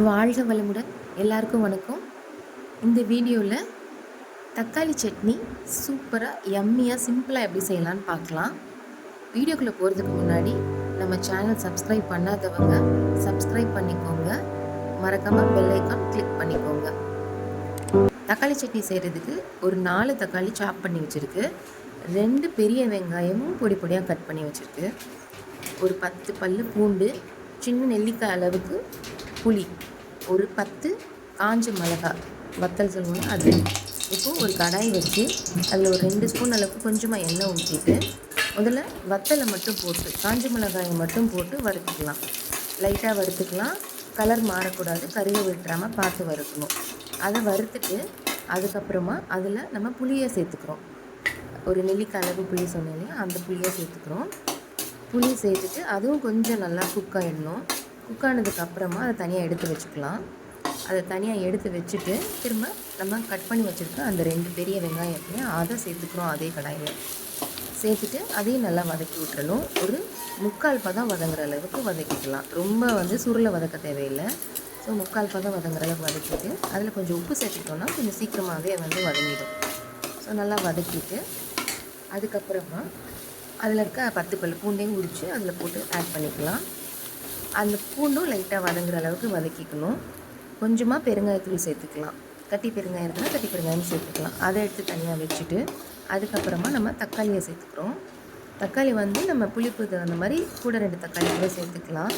வாழ்க வளமுடன் எல்லாருக்கும் வணக்கம். இந்த வீடியோவில் தக்காளி சட்னி சூப்பராக யம்மியாக சிம்பிளாக எப்படி செய்யலான்னு பார்க்கலாம். வீடியோக்குள்ளே போகிறதுக்கு முன்னாடி நம்ம சேனல் சப்ஸ்கிரைப் பண்ணாதவங்க சப்ஸ்கிரைப் பண்ணிக்கோங்க. மறக்காமல் பெல்லைக்கான் கிளிக் பண்ணிக்கோங்க. தக்காளி சட்னி செய்கிறதுக்கு ஒரு நாலு தக்காளி சாப் பண்ணி வச்சுருக்கு. ரெண்டு பெரிய வெங்காயமும் பொடி பொடியாக கட் பண்ணி வச்சுருக்கு. ஒரு பத்து பல் பூண்டு சின்ன நெல்லிக்காய் அளவுக்கு புளி. ஒரு பத்து காஞ்ச மிளகாய் வத்தல் சொல்லுவோம் அது. இப்போது ஒரு கடாய் வச்சு அதில் ஒரு ரெண்டு ஸ்பூன் அளவுக்கு கொஞ்சமாக எண்ணெய் ஊற்றிட்டு முதல்ல வத்தலை மட்டும் போட்டு காஞ்ச மிளகாயை மட்டும் போட்டு வறுத்துக்கலாம். லைட்டாக வறுத்துக்கலாம். கலர் மாறக்கூடாது. கறியை விட்டுறாமல் பார்த்து வறுக்கணும். அதை வறுத்துட்டு அதுக்கப்புறமா அதில் நம்ம புளியை சேர்த்துக்கிறோம். ஒரு நெல்லிக்காய் அளவு புளி சொன்னேன் இல்லையா? அந்த புளியை சேர்த்துக்கிறோம். புளி சேர்த்துட்டு அதுவும் கொஞ்சம் நல்லா குக் ஆகிடணும் குக் ஆனதுக்கு அப்புறமா அதை தனியாக எடுத்து வச்சுக்கலாம். அதை தனியாக எடுத்து வச்சுட்டு திரும்ப நம்ம கட் பண்ணி வச்சுருக்க அந்த ரெண்டு பெரிய வெங்காயத்தையும் அதை சேர்த்துக்கிறோம் அதே கடாயில். சேர்த்துட்டு அதையும் நல்லா வதக்கி விட்டுறணும். ஒரு முக்கால் பதம் வதங்குற அளவுக்கு வதக்கிக்கலாம். ரொம்ப வந்து சுருளை வதக்க தேவையில்லை. ஸோ முக்கால் பதம் வதங்குற அளவுக்கு வதக்கிட்டு அதில் கொஞ்சம் உப்பு சேர்த்துட்டோம்னா கொஞ்சம் சீக்கிரமாகவே வந்து வதங்கிடும். ஸோ நல்லா வதக்கிட்டு அதுக்கப்புறமா அதில் இருக்க பத்து பல் பூண்டையும் உரித்து அதில் போட்டு ஆட் பண்ணிக்கலாம். அந்த பூண்டும் லைட்டாக வதங்குற அளவுக்கு வதக்கிக்கணும். கொஞ்சமாக பெருங்காயத்தூள் சேர்த்துக்கலாம். கட்டி பெருங்காயம் இருக்குன்னா கட்டி பெருங்காயம் சேர்த்துக்கலாம். அதை எடுத்து தனியாக வச்சுட்டு அதுக்கப்புறமா நம்ம தக்காளியை சேர்த்துக்கிறோம். தக்காளி வந்து நம்ம புளிப்பு தகுந்த மாதிரி கூட ரெண்டு தக்காளி கூட சேர்த்துக்கலாம்.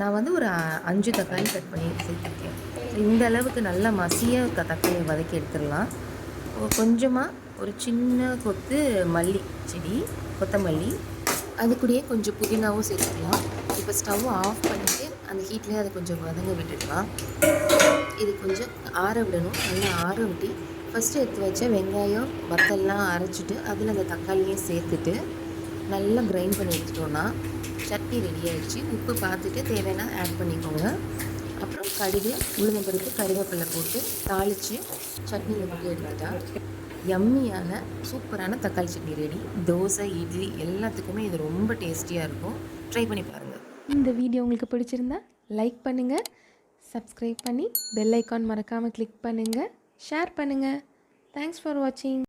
நான் வந்து ஒரு அஞ்சு தக்காளி கட் பண்ணி சேர்த்துருக்கேன். இந்த அளவுக்கு நல்லா மசிய தக்காளியை வதக்கி எடுத்துடலாம். கொஞ்சமாக ஒரு சின்ன கொத்து மல்லி செடி கொத்தமல்லி. அது கூடயே கொஞ்சம் புதினாவும் சேர்த்துக்கலாம். இப்போ ஸ்டவ் ஆஃப் பண்ணிவிட்டு அந்த ஹீட்லேயே அதை கொஞ்சம் வதங்க விட்டுடலாம் இது கொஞ்சம் ஆற விடணும். நல்லா ஆற விட்டு ஃபஸ்ட்டு எடுத்து வச்ச வெங்காயம் வத்தல்லாம் அரைச்சிட்டு அதில் அந்த தக்காளியும் சேர்த்துட்டு நல்லா கிரைண்ட் பண்ணி எடுத்துட்டோன்னா சட்னி ரெடி ஆகிடுச்சு உப்பு பார்த்துட்டு தேவையான ஆட் பண்ணிக்கோங்க. அப்புறம் கடுகு உளுந்தம்பருப்பு கருவேப்பிலை போட்டு தாளித்து சட்னியில் மட்டும் எடுத்துட்டா எம்மியான சூப்பரான தக்காளி சட்னி ரெடி தோசை இட்லி எல்லாத்துக்குமே இது ரொம்ப டேஸ்டியாக இருக்கும். ட்ரை பண்ணி பாருங்கள் இந்த வீடியோ உங்களுக்கு பிடிச்சிருந்தா லைக் பண்ணுங்கள் சப்ஸ்கிரைப் பண்ணி பெல் ஐக்கான் மறக்காமல் கிளிக் பண்ணுங்கள் ஷேர் பண்ணுங்கள் தேங்க்ஸ் ஃபார் வாட்சிங்